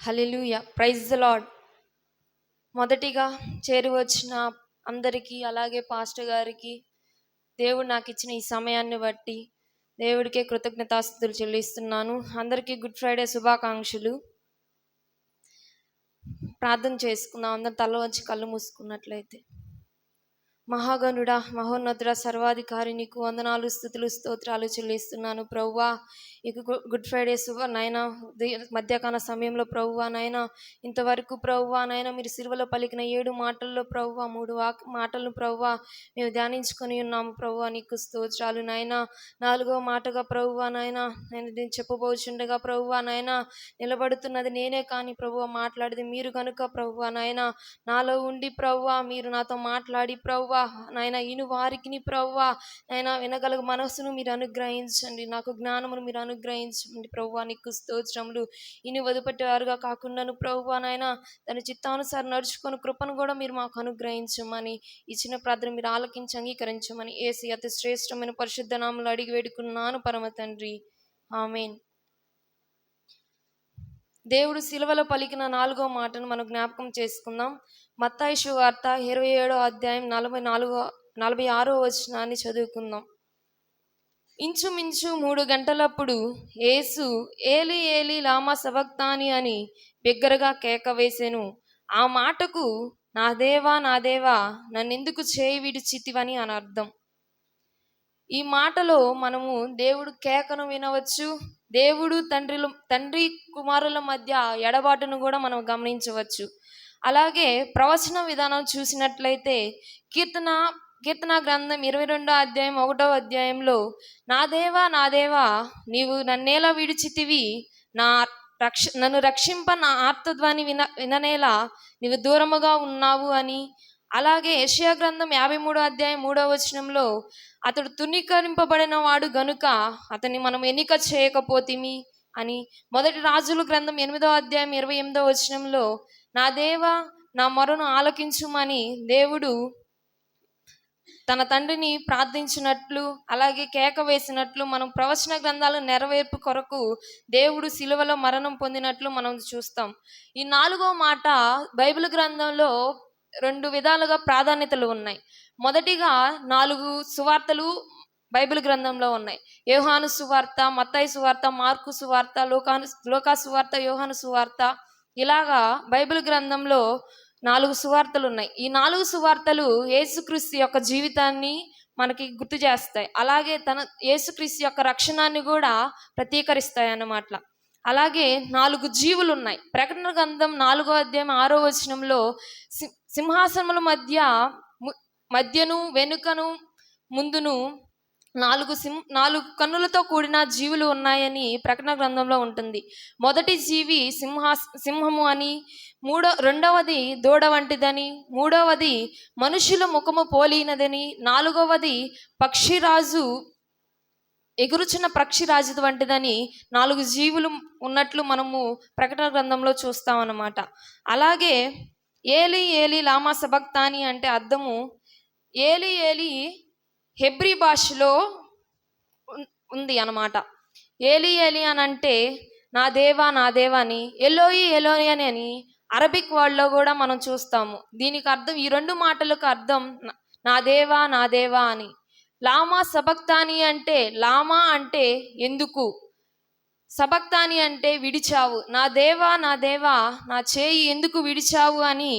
Hallelujah. Praise the lord మొదటిగా చేరువచ్చిన అందరికీ అలాగే పాస్టర్ గారికి దేవుడు నాకు ఇచ్చిన ఈ సమయాన్ని బట్టి దేవుడికే కృతజ్ఞతాస్థుతులు చెల్లిస్తున్నాను. అందరికీ గుడ్ ఫ్రైడే శుభాకాంక్షలు. ప్రార్థన చేసుకుందాం. అందరం తల వచ్చి కళ్ళు మూసుకున్నట్లయితే. మహాగణుడ మహోన్నతుడ సర్వాధికారి నీకు వందనాలు స్థుతులు స్తోత్రాలు చెల్లిస్తున్నాను. ప్రవ్వా ఇక గుడ్ ఫ్రైడే శుభ నాయన మధ్యాహ్న సమయంలో ప్రవ్వా నాయన ఇంతవరకు ప్రవ్వా నాయన మీరు సిరువలో పలికిన ఏడు మాటల్లో ప్రవ్వా మూడు వాక్ మాటలను ప్రవ్వా మేము ధ్యానించుకొని ఉన్నాము ప్రవ్వా నీకు స్తోత్రాలు నాయన నాలుగో మాటగా ప్రవ్వా నాయన నేను దీన్ని చెప్పబోచుండగా ప్రవ్వా నాయన నిలబడుతున్నది నేనే కానీ ప్రభువ మాట్లాడేది మీరు కనుక ప్రవ్వా నాయన నాలో ఉండి ప్రవ్వా మీరు నాతో మాట్లాడి ప్రవ్వా నాయన ఇను వారికి ప్రవ్వా నాయన వినగలుగు మనస్సును మీరు అనుగ్రహించండి నాకు జ్ఞానమును మీరు అనుగ్రహించండి. ప్రవ్వా నీకు స్తోత్రములు ఇని వదిపెట్టేవారుగా కాకుండాను ప్రవ్వా నాయన దాని చిత్తానుసారం నడుచుకొని కృపను కూడా మీరు మాకు అనుగ్రహించమని ఇచ్చిన ప్రార్థన మీరు ఆలకించి అంగీకరించమని ఏసి అతి శ్రేష్టమైన పరిశుద్ధ నామలు అడిగి వేడుకున్నాను పరమ తండ్రి. ఆమెన్. దేవుడు సిలువలో పలికిన నాలుగో మాటను మనం జ్ఞాపకం చేసుకుందాం. మత్తాయిషు వార్త ఇరవై ఏడో అధ్యాయం నలభై నాలుగో నలభై ఆరో వచనాన్ని చదువుకుందాం. ఇంచుమించు మూడు గంటలప్పుడు యేసు ఏలి ఏలి లామా సవక్తాని అని బిగ్గరగా కేక వేసెను. ఆ మాటకు నా దేవా నా దేవా నన్నెందుకు చేయి విడిచితివని అని అర్థం ఈ మాటలో మనము దేవుడు కేకను వినవచ్చు దేవుడు తండ్రిలు తండ్రి కుమారుల మధ్య ఎడబాటును కూడా మనం గమనించవచ్చు. అలాగే ప్రవచన విధానం చూసినట్లయితే కీర్తన కీర్తన గ్రంథం ఇరవై రెండో అధ్యాయం ఒకటో అధ్యాయంలో నా దేవా నా దేవా నీవు నన్నేలా విడిచితివి? నా రక్ష నన్ను రక్షింప నా ఆర్తధ్వని విన విననేలా నీవు దూరముగా ఉన్నావు అని అలాగే యెషయా గ్రంథం యాభై మూడో అధ్యాయం మూడో వచనంలో అతడు తునీకరింపబడిన వాడు గనుక అతన్ని మనం ఎన్నిక చేయకపోతిమి అని మొదటి రాజుల గ్రంథం ఎనిమిదో అధ్యాయం ఇరవై ఎనిమిదో వచనంలో నా దేవ నా మొరను ఆలకించుమని దేవుడు తన తండ్రిని ప్రార్థించినట్లు అలాగే కేక వేసినట్లు మనం ప్రవచన గ్రంథాలు నెరవేర్పు కొరకు దేవుడు సిలువలో మరణం పొందినట్లు మనం చూస్తాం. ఈ నాలుగో మాట బైబిల్ గ్రంథంలో రెండు విధాలుగా ప్రాధాన్యతలు ఉన్నాయి. మొదటిగా నాలుగు సువార్తలు బైబిల్ గ్రంథంలో ఉన్నాయి. యోహాను సువార్త మత్తాయి సువార్త మార్కు సువార్త లోకాను లోకా సువార్త యోహాను సువార్త ఇలాగా బైబిల్ గ్రంథంలో నాలుగు సువార్తలు ఉన్నాయి. ఈ నాలుగు సువార్తలు యేసుక్రీస్తు యొక్క జీవితాన్ని మనకి గుర్తు చేస్తాయి. అలాగే తన యేసుక్రీస్తు యొక్క రక్షణాన్ని కూడా ప్రతీకరిస్తాయి అన్నమాట అలాగే నాలుగు జీవులు ఉన్నాయి ప్రకటన గ్రంథం నాలుగో అధ్యాయం ఆరో వచనంలో సింహాసనముల మధ్య మధ్యను వెనుకను ముందును నాలుగు సింహ నాలుగు కన్నులతో కూడిన జీవులు ఉన్నాయని ప్రకటన గ్రంథంలో ఉంటుంది. మొదటి జీవి సింహా సింహము అని మూడో రెండవది దూడ వంటిదని మూడవది మనుషుల ముఖము పోలినదని నాలుగవది పక్షిరాజు ఎగురుచున్న పక్షిరాజు వంటిదని నాలుగు జీవులు ఉన్నట్లు మనము ప్రకటన గ్రంథంలో చూస్తామన్నమాట. అలాగే ఏలి ఏలి లామా సబక్తాని అంటే అర్థము ఏలి ఏలి హెబ్రీ భాషలో ఉంది అనమాట ఏలి ఏలి అని అంటే నా దేవా నా దేవా అని ఎలోయి ఎలోయి అని అని అరబిక్ వాళ్ళలో కూడా మనం చూస్తాము. దీనికి అర్థం ఈ రెండు మాటలకు అర్థం నా దేవా నా దేవా అని. లామా సబక్తాని అంటే లామా అంటే ఎందుకు? సబక్తాని అంటే విడిచావు. నా దేవా నా దేవా నా చేయి ఎందుకు విడిచావు అని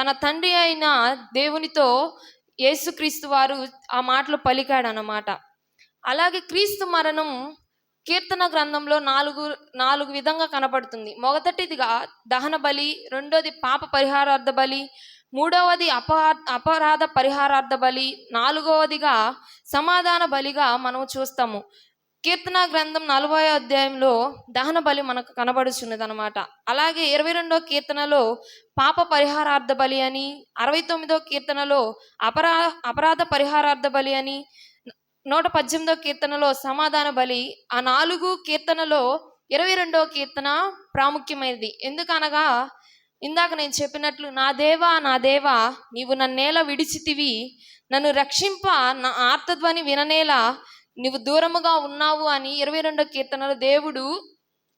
తన తండ్రి అయిన దేవునితో యేసుక్రీస్తు వారు ఆ మాటలు పలికాడనమాట అలాగే క్రీస్తు మరణం కీర్తన గ్రంథంలో నాలుగు నాలుగు విధంగా కనపడుతుంది. మొదటిదిగా దహన బలి రెండోది పాప పరిహారార్థ బలి మూడవది అపరా అపరాధ పరిహారార్థ బలి నాలుగవదిగా సమాధాన బలిగా మనం చూస్తాము. కీర్తన గ్రంథం నలభై అధ్యాయంలో దహన బలి మనకు కనబడుచున్నది అనమాట అలాగే ఇరవై రెండో కీర్తనలో పాప పరిహారార్థ బలి అని అరవై తొమ్మిదో కీర్తనలో అపరా అపరాధ పరిహారార్థ బలి అని నూట పద్దెనిమిదో కీర్తనలో సమాధాన బలి ఆ నాలుగు కీర్తనలో ఇరవై రెండో కీర్తన ప్రాముఖ్యమైనది. ఎందుకనగా ఇందాక నేను చెప్పినట్లు నా దేవా నా దేవా నీవు నన్నేలా విడిచితివి నన్ను రక్షింప నా ఆర్తధ్వని విననేలా నీవు దూరముగా ఉన్నావు అని ఇరవై రెండో కీర్తనలో దేవుడు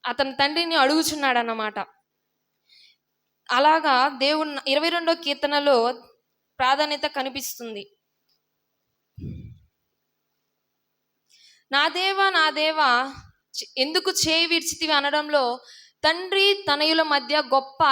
అతని తండ్రిని అడుగుచున్నాడు అన్నమాట అలాగా దేవుడు ఇరవై రెండో కీర్తనలో ప్రాధాన్యత కనిపిస్తుంది. నా దేవా నా దేవా ఎందుకు చేయి విడిచితివి అనడంలో తండ్రి తనయుల మధ్య గొప్ప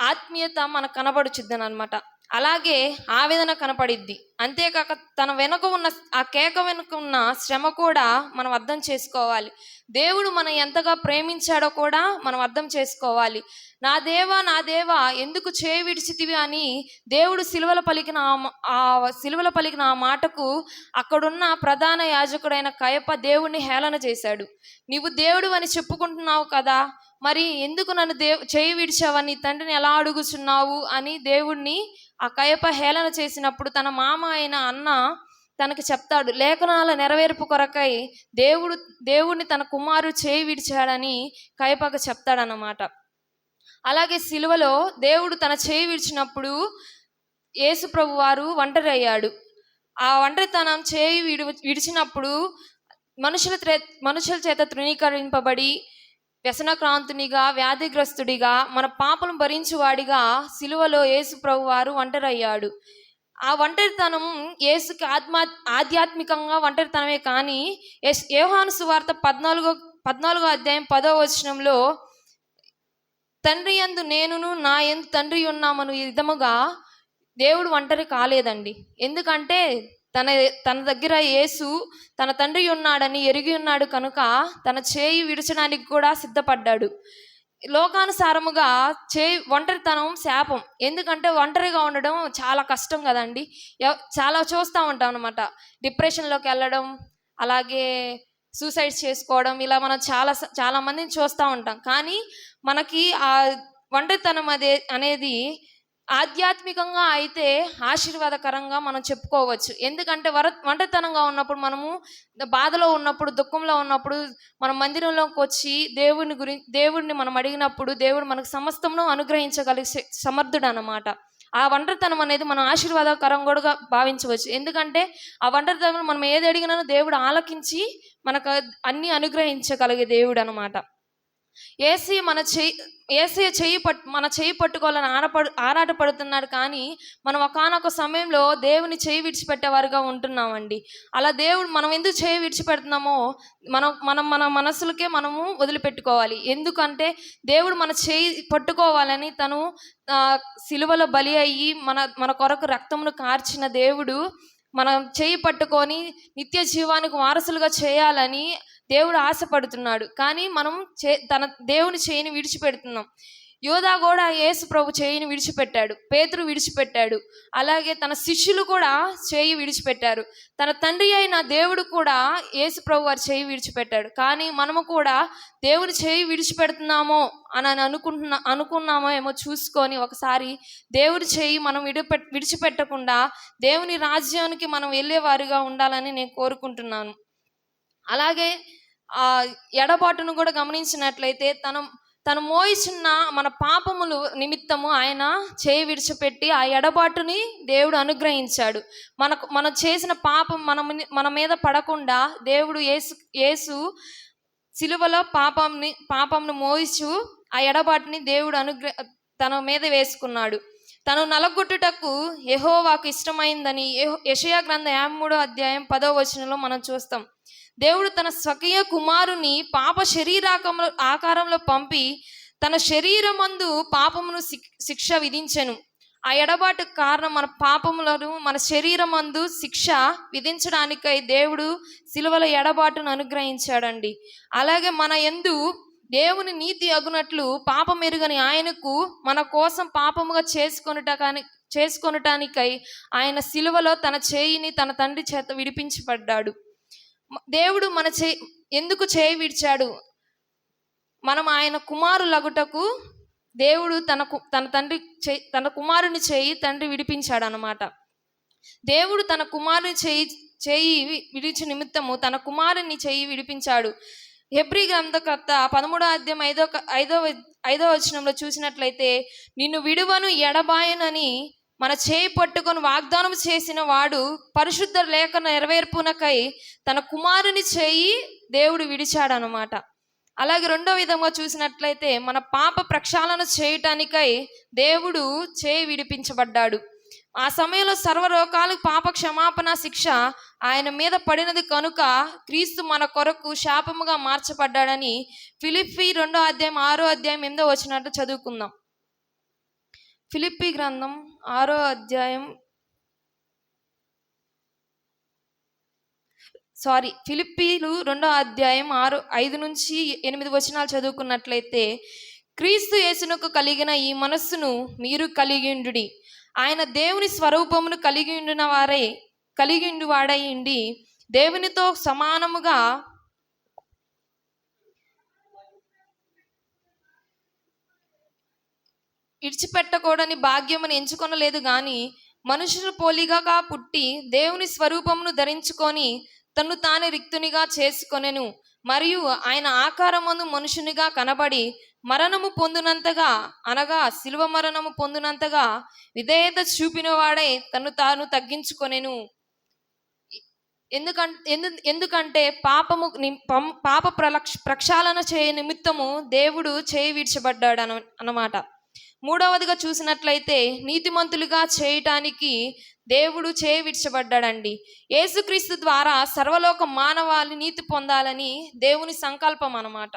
ఆత్మీయత మనకు కనబడుచుద్దని అనమాట అలాగే ఆవేదన కనపడిద్ది. అంతేకాక తన వెనుక ఉన్న ఆ కేక వెనుక ఉన్న శ్రమ కూడా మనం అర్థం చేసుకోవాలి. దేవుడు మనం ఎంతగా ప్రేమించాడో కూడా మనం అర్థం చేసుకోవాలి. నా దేవా నా దేవా ఎందుకు చేయి విడిచితివి అని దేవుడు సిలువల పలికిన ఆ ఆ సిలువల పలికిన ఆ మాటకు అక్కడున్న ప్రధాన యాజకుడైన కయప దేవుణ్ణి హేళన చేశాడు. నీవు దేవుడు అని చెప్పుకుంటున్నావు కదా మరి ఎందుకు నన్ను దేవ్ చేయి విడిచావని తండ్రిని ఎలా అడుగుచున్నావు? అని దేవుణ్ణి ఆ కయప హేళన చేసినప్పుడు తన మామ అయిన అన్న తనకి చెప్తాడు లేఖనాల నెరవేర్పు కొరకై దేవుడు దేవుడిని తన కుమారుడు చేయి విడిచాడని కయపకు చెప్తాడన్నమాట. అలాగే సిలువలో దేవుడు తన చేయి విడిచినప్పుడు యేసు ప్రభు వారు ఒంటరి అయ్యాడు. ఆ ఒంటరితనం చేయి విడి విడిచినప్పుడు మనుషుల త్రే మనుషుల చేత తృణీకరింపబడి వ్యసనక్రాంతునిగా వ్యాధిగ్రస్తుడిగా మన పాపను భరించువాడిగా సిలువలో యేసు ప్రభు వారు ఒంటరయ్యాడు. ఆ ఒంటరితనం యేసుకి ఆత్మా ఆధ్యాత్మికంగా ఒంటరితనమే కానీ యోహాను సువార్త పద్నాలుగో పద్నాలుగో అధ్యాయం పదో వచనంలో తండ్రి యందు నేనును నా ఎందు తండ్రి ఉన్నామను ఈ విధముగా దేవుడు ఒంటరి కాలేదండి. ఎందుకంటే తన తన దగ్గర యేసు తన తండ్రి ఉన్నాడని ఎరిగి ఉన్నాడు కనుక తన చేయి విడిచడానికి కూడా సిద్ధపడ్డాడు. లోకానుసారముగా చేయి ఒంటరితనం శాపం. ఎందుకంటే ఒంటరిగా ఉండడం చాలా కష్టం కదండి. చాలా చూస్తూ ఉంటాం అనమాట డిప్రెషన్లోకి వెళ్ళడం అలాగే సూసైడ్ చేసుకోవడం ఇలా మనం చాలా చాలా మందిని చూస్తూ ఉంటాం. కానీ మనకి ఆ ఒంటరితనం అదే అనేది ఆధ్యాత్మికంగా అయితే ఆశీర్వాదకరంగా మనం చెప్పుకోవచ్చు. ఎందుకంటే వర వంటతనంగా ఉన్నప్పుడు మనము బాధలో ఉన్నప్పుడు దుఃఖంలో ఉన్నప్పుడు మన మందిరంలోకి వచ్చి దేవుని గురించి దేవుడిని మనం అడిగినప్పుడు దేవుడు మనకు సమస్తమును అనుగ్రహించగలిగే సమర్థుడు అన్నమాట ఆ వంటరితనం అనేది మనం ఆశీర్వాదకరం కూడా భావించవచ్చు. ఎందుకంటే ఆ ఒంటరితనం మనం ఏది అడిగినా దేవుడు ఆలకించి మనకు అన్ని అనుగ్రహించగలిగే దేవుడు అనమాట ఏసీ మన చెయ్యి ఏసీ చెయ్యి పట్టు మన చెయ్యి పట్టుకోవాలని ఆరపడు ఆరాటపడుతున్నాడు కానీ మనం ఒకనొక సమయంలో దేవుని చెయ్యి విడిచిపెట్టేవారుగా ఉంటున్నామండి. అలా దేవుడు మనం ఎందుకు చేయి విడిచిపెడుతున్నామో మనం మనం మన మనసులకే మనము వదిలిపెట్టుకోవాలి. ఎందుకంటే దేవుడు మన చేయి పట్టుకోవాలని తను ఆ, సిలువలో బలి అయ్యి మన మన కొరకు రక్తమును కార్చిన దేవుడు మనం చేయి పట్టుకొని నిత్య జీవానికి వారసులుగా చేయాలని దేవుడు ఆశపడుతున్నాడు. కానీ మనం చే తన దేవుని చేయిని విడిచిపెడుతున్నాం. యోధా కూడా యేసు ప్రభు చేయిని విడిచిపెట్టాడు. పేతురు విడిచిపెట్టాడు. అలాగే తన శిష్యులు కూడా చేయి విడిచిపెట్టారు. తన తండ్రి అయిన దేవుడు కూడా యేసు ప్రభు వారి చేయి విడిచిపెట్టాడు. కానీ మనము కూడా దేవుని చేయి విడిచిపెడుతున్నామో అని అని అనుకుంటున్నా అనుకున్నామో ఏమో చూసుకొని ఒకసారి దేవుడి చేయి మనం విడిపె విడిచిపెట్టకుండా దేవుని రాజ్యానికి మనం వెళ్ళేవారుగా ఉండాలని నేను కోరుకుంటున్నాను. అలాగే ఆ ఎడబాటును కూడా గమనించినట్లయితే తన తను మోయిచున్న మన పాపములు నిమిత్తము ఆయన చేయి విడిచిపెట్టి ఆ ఎడబాటుని దేవుడు అనుగ్రహించాడు. మనకు మనం చేసిన పాపం మన మన మీద పడకుండా దేవుడు యేసు యేసు సిలువలో పాపంని పాపంను మోయిచు ఆ ఎడబాటుని దేవుడు అనుగ్ర తన మీద వేసుకున్నాడు. తను నలగొట్టుటకు యెహోవాకు ఇష్టమైందని యషయా గ్రంథ యాభై మూడో అధ్యాయం పదో వచనంలో మనం చూస్తాం. దేవుడు తన స్వకీయ కుమారుని పాప శరీరాకంలో ఆకారంలో పంపి తన శరీరమందు పాపమును శిక్ష విధించెను. ఆ ఎడబాటు కారణం మన పాపములను మన శరీరమందు శిక్ష విధించడానికై దేవుడు సిలువల ఎడబాటును అనుగ్రహించాడండి. అలాగే మన ఎందు దేవుని నీతి అగునట్లు పాపం ఎరుగని ఆయనకు మన కోసం పాపముగా చేసుకొనుట కానీ చేసుకొనటానికై ఆయన సిలువలో తన చేయిని తన తండ్రి చేత విడిపించబడ్డాడు. దేవుడు మన చే ఎందుకు చేయి విడిచాడు? మనం ఆయన కుమారులగుటకు దేవుడు తన కు- తన తండ్రి చే తన కుమారుని చేయి తండ్రి విడిపించాడు అనమాట దేవుడు తన కుమారుని చేయి చేయి విడిచి నిమిత్తము తన కుమారుని చేయి విడిపించాడు. హెబ్రి గ్రంథకర్త పదమూడో అధ్యాయం ఐదో ఐదో ఐదో వచనంలో చూసినట్లయితే నిన్ను విడువను ఎడబాయనని మన చేయి పట్టుకొని వాగ్దానం చేసిన వాడు పరిశుద్ధ లేఖ నెరవేర్పునకై తన కుమారుని చేయి దేవుడు విడిచాడనమాట అలాగే రెండో విధంగా చూసినట్లయితే మన పాప ప్రక్షాళన చేయటానికై దేవుడు చేయి విడిపించబడ్డాడు. ఆ సమయంలో సర్వలోకాలు పాప క్షమాపణ శిక్ష ఆయన మీద పడినది కనుక క్రీస్తు మన కొరకు శాపముగా మార్చబడ్డాడని ఫిలిప్పి రెండో అధ్యాయం ఆరో అధ్యాయం ఎందో వచ్చినట్టు చదువుకుందాం. ఫిలిప్పి గ్రంథం ఆరో అధ్యాయం. సారీ ఫిలిప్పీలు రెండో అధ్యాయం ఆరు ఐదు నుంచి ఎనిమిది వచనాలు చదువుకున్నట్లయితే క్రీస్తు యేసునకు కలిగిన ఈ మనస్సును మీరు కలిగిండుడి ఆయన దేవుని స్వరూపమును కలిగి ఉండిన వారై కలిగి వాడై ఉండి దేవునితో సమానముగా ఇడిచిపెట్టకూడని భాగ్యమును ఎంచుకొనలేదు గాని మనుషులు పోలిగా పుట్టి దేవుని స్వరూపమును ధరించుకొని తను తాను రిక్తునిగా చేసుకొనెను. మరియు ఆయన ఆకారమందు మనుషునిగా కనబడి మరణము పొందినంతగా అనగా శిలువ మరణము పొందినంతగా విధేయత చూపినవాడే తను తాను తగ్గించుకొనెను. ఎందుకంటే ఎందు ఎందుకంటే పాపము పం- పాప ప్రలక్ష ప్రక్షాళన చేయ నిమిత్తము దేవుడు చేయి విడిచబడ్డాడు అన అన్నమాట. మూడవదిగా చూసినట్లయితే నీతిమంతులుగా చేయటానికి దేవుడు చేయి విడిచబడ్డాడండి. యేసుక్రీస్తు ద్వారా సర్వలోక మానవాళి నీతి పొందాలని దేవుని సంకల్పం అన్నమాట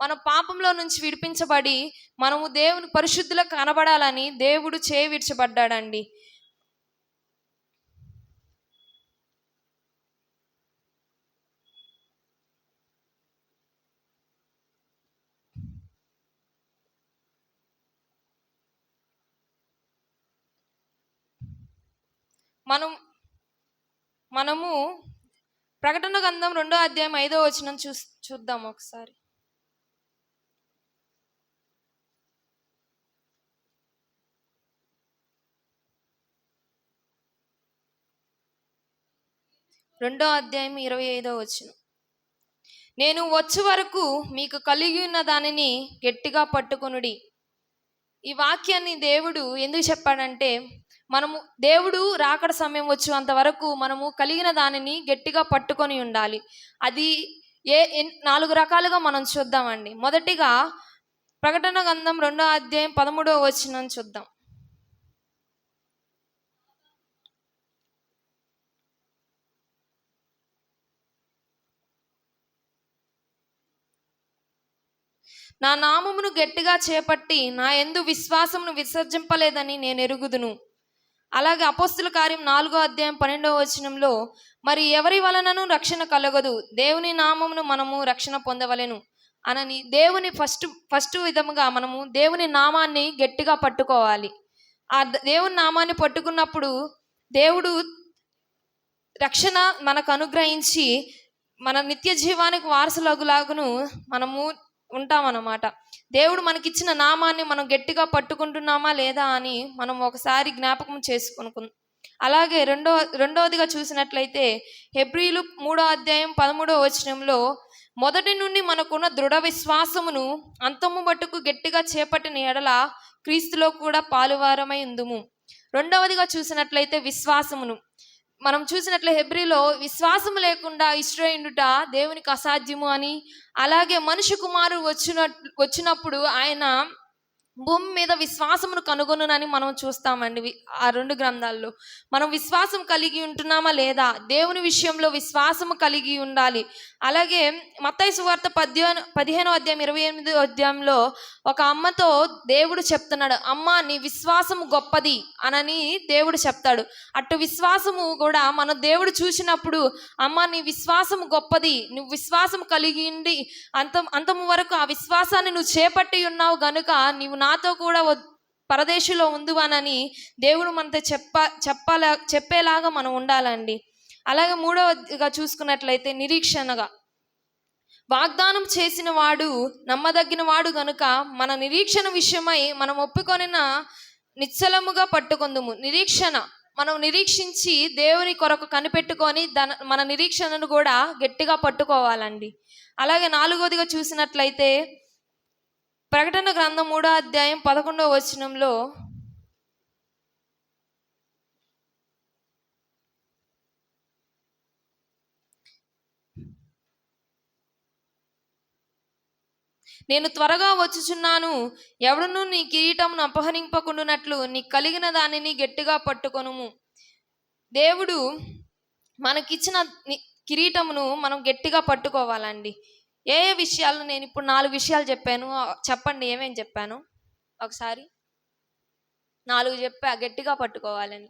మన పాపంలో నుంచి విడిపించబడి మనము దేవుని పరిశుద్ధుల కనబడాలని దేవుడు చేయి విడిచబడ్డాడండి మనం మనము ప్రకటన గంధం రెండో అధ్యాయం ఐదో వచనం చూ చూద్దాం ఒకసారి. రెండో అధ్యాయం ఇరవై ఐదో వచ్చిన నేను వచ్చే వరకు మీకు కలిగి ఉన్న దానిని గట్టిగా పట్టుకొనుడి. ఈ వాక్యాన్ని దేవుడు ఎందుకు చెప్పాడంటే మనము దేవుడు రాకడ సమయం వచ్చేంత వరకు మనము కలిగిన దానిని గట్టిగా పట్టుకొని ఉండాలి. అది ఏ ఎన్- నాలుగు రకాలుగా మనం చూద్దామండి. మొదటిగా ప్రకటన గంధం రెండో అధ్యాయం పదమూడవ వచ్చిన చూద్దాం. నా నామమును గట్టిగా చేపట్టి నా ఎందు విశ్వాసమును విసర్జింపలేదని నేను ఎరుగుదును. అలాగే అపోస్తుల కార్యం నాలుగో అధ్యాయం పన్నెండవ వచనంలో మరి ఎవరి వలనను రక్షణ కలగదు? దేవుని నామమును మనము రక్షణ పొందవలెను. అనని దేవుని ఫస్ట్ ఫస్ట్ విధముగా మనము దేవుని నామాన్ని గట్టిగా పట్టుకోవాలి. ఆ దేవుని నామాన్ని పట్టుకున్నప్పుడు దేవుడు రక్షణ మనకు అనుగ్రహించి మన నిత్య జీవానికి వారసులగులాగును మనము ఉంటామన్నమాట. దేవుడు మనకిచ్చిన నామాన్ని మనం గట్టిగా పట్టుకుంటున్నామా లేదా అని మనం ఒకసారి జ్ఞాపకం చేసుకునుకు అలాగే రెండో రెండవదిగా చూసినట్లయితే హెబ్రిలు మూడో అధ్యాయం పదమూడో వచనంలో మొదటి నుండి మనకున్న దృఢ విశ్వాసమును అంతము మట్టుకు గట్టిగా చేపట్టిన ఎడల క్రీస్తులో కూడా పాలువారమై ఉందుము. రెండవదిగా చూసినట్లయితే విశ్వాసమును. మనం చూసినట్లు హెబ్రిలో విశ్వాసం లేకుండా ఇష్టయుండుట దేవునికి అసాధ్యము అని అలాగే మనిషి కుమారు వచ్చిన వచ్చినప్పుడు ఆయన భూమి మీద విశ్వాసమును కనుగొనునని మనం చూస్తామండి. ఆ రెండు గ్రంథాల్లో. మనం విశ్వాసం కలిగి ఉంటున్నామా లేదా? దేవుని విషయంలో విశ్వాసము కలిగి ఉండాలి. అలాగే మత్తయి సువార్త పద్యాను పదిహేనో అధ్యాయం ఇరవై ఎనిమిదో అధ్యాయంలో ఒక అమ్మతో దేవుడు చెప్తున్నాడు అమ్మ నీ విశ్వాసము గొప్పది అనని దేవుడు చెప్తాడు. అటు విశ్వాసము కూడా మన దేవుడు చూసినప్పుడు అమ్మ నీ విశ్వాసము గొప్పది నువ్వు విశ్వాసం కలిగి ఉండి అంతం అంతము వరకు ఆ విశ్వాసాన్ని నువ్వు చేపట్టి ఉన్నావు గనుక నీవు నా నాతో కూడా పరదేశిలో ఉందివానని దేవుడు మనతో చెప్ప చెప్పాలా చెప్పేలాగా మనం ఉండాలండి. అలాగే మూడవదిగా చూసుకున్నట్లయితే నిరీక్షణగా. వాగ్దానం చేసిన వాడు నమ్మదగిన వాడు గనుక మన నిరీక్షణ విషయమై మనం ఒప్పుకొనిన నిశ్చలముగా పట్టుకుందుము. నిరీక్షణ. మనం నిరీక్షించి దేవుని కొరకు కనిపెట్టుకొని దన మన నిరీక్షణను కూడా గట్టిగా పట్టుకోవాలండి. అలాగే నాలుగోదిగా చూసినట్లయితే ప్రకటన గ్రంథం మూడో అధ్యాయం పదకొండవ వచనంలో నేను త్వరగా వచ్చుచున్నాను ఎవడును నీ కిరీటమును అపహరింపకుండునట్లు నీ కలిగిన దానిని గట్టిగా పట్టుకొనుము. దేవుడు మనకిచ్చిన కిరీటమును మనం గట్టిగా పట్టుకోవాలండి. ఏ ఏ విషయాలు నేను ఇప్పుడు నాలుగు విషయాలు చెప్పాను చెప్పండి ఏమేమి చెప్పాను? ఒకసారి. నాలుగు చెప్పా గట్టిగా పట్టుకోవాలని.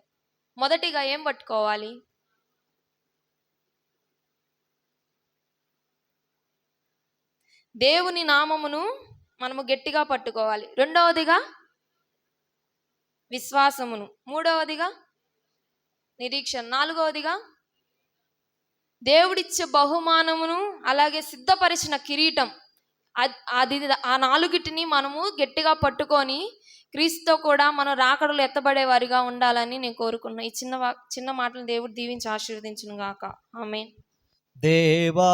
మొదటిగా ఏం పట్టుకోవాలి? దేవుని నామమును మనము గట్టిగా పట్టుకోవాలి. రెండవదిగా విశ్వాసమును. మూడవదిగా నిరీక్షణ. నాలుగవదిగా దేవుడిచ్చే బహుమానమును అలాగే సిద్ధపరిచిన కిరీటం. అది ఆ నాలుగిటిని మనము గట్టిగా పట్టుకొని క్రీస్తుతో కూడా మనం రాకడలు ఎత్తబడే వారిగా ఉండాలని నేను కోరుకున్నా. ఈ చిన్న చిన్న మాటలు దేవుడు దీవించి ఆశీర్వదించును గాక ఆమె దేవా